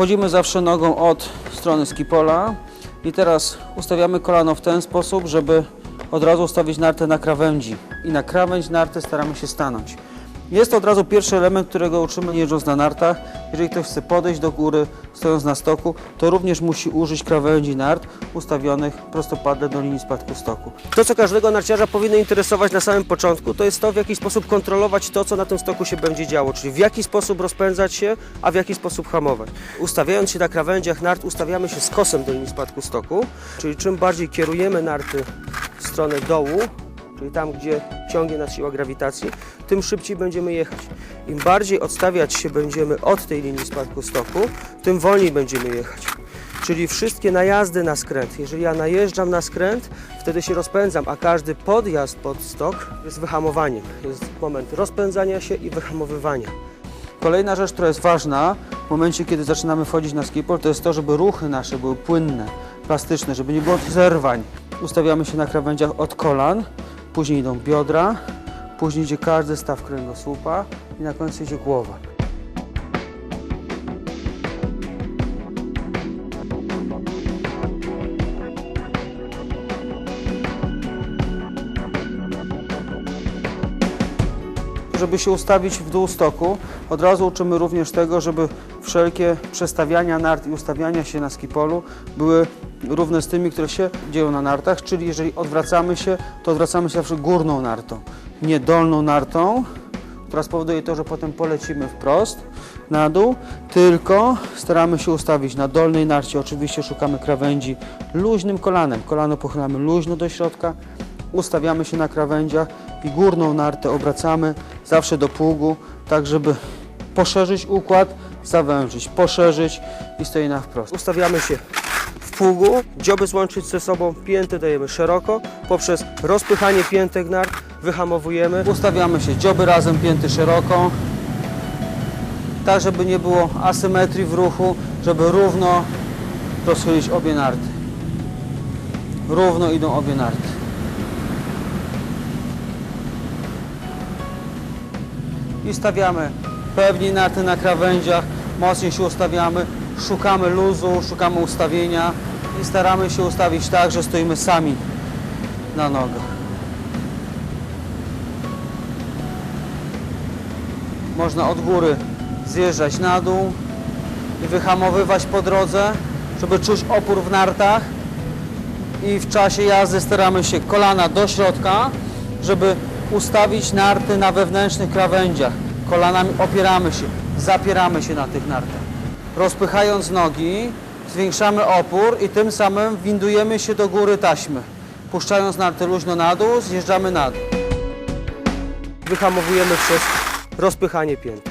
Wchodzimy zawsze nogą od strony skipola i teraz ustawiamy kolano w ten sposób, żeby od razu ustawić nartę na krawędzi. I na krawędź narty staramy się stanąć. Jest to od razu pierwszy element, którego uczymy jeżdżąc na nartach. Jeżeli ktoś chce podejść do góry, stojąc na stoku, to również musi użyć krawędzi nart ustawionych prostopadle do linii spadku stoku. To, co każdego narciarza powinno interesować na samym początku, to jest to, w jaki sposób kontrolować to, co na tym stoku się będzie działo, czyli w jaki sposób rozpędzać się, a w jaki sposób hamować. Ustawiając się na krawędziach nart, ustawiamy się z kosem do linii spadku stoku, czyli czym bardziej kierujemy narty w stronę dołu, czyli tam, gdzie ciągnie nas siła grawitacji, tym szybciej będziemy jechać. Im bardziej odstawiać się będziemy od tej linii spadku stoku, tym wolniej będziemy jechać. Czyli wszystkie najazdy na skręt. Jeżeli ja najeżdżam na skręt, wtedy się rozpędzam, a każdy podjazd pod stok jest wyhamowaniem. Jest moment rozpędzania się i wyhamowywania. Kolejna rzecz, która jest ważna w momencie, kiedy zaczynamy wchodzić na skipol, to jest to, żeby ruchy nasze były płynne, plastyczne, żeby nie było zerwań. Ustawiamy się na krawędziach od kolan, później idą biodra, później idzie każdy staw kręgosłupa i na końcu idzie głowa. Żeby się ustawić w dół stoku, od razu uczymy również tego, żeby wszelkie przestawiania nart i ustawiania się na skipolu były równe z tymi, które się dzieją na nartach, czyli jeżeli odwracamy się, to odwracamy się zawsze górną nartą, nie dolną nartą, która spowoduje to, że potem polecimy wprost na dół, tylko staramy się ustawić na dolnej narcie, oczywiście szukamy krawędzi luźnym kolanem, kolano pochylamy luźno do środka, ustawiamy się na krawędziach i górną nartę obracamy zawsze do pługu, tak żeby poszerzyć układ, zawężyć, poszerzyć i stoi na wprost. Ustawiamy się w pługu, dzioby złączyć ze sobą, pięty dajemy szeroko, poprzez rozpychanie piętek nart wyhamowujemy. Ustawiamy się dzioby razem, pięty szeroko, tak żeby nie było asymetrii w ruchu, żeby równo rozchylić obie narty. Równo idą obie narty. I stawiamy pewniej narty na krawędziach, mocniej się ustawiamy, szukamy luzu, szukamy ustawienia i staramy się ustawić tak, że stoimy sami na nogach. Można od góry zjeżdżać na dół i wyhamowywać po drodze, żeby czuć opór w nartach. I w czasie jazdy staramy się kolana do środka, żeby ustawić narty na wewnętrznych krawędziach. Kolanami opieramy się, zapieramy się na tych nartach. Rozpychając nogi, zwiększamy opór i tym samym windujemy się do góry taśmy. Puszczając narty luźno na dół, zjeżdżamy na dół. Wyhamowujemy przez rozpychanie pięt.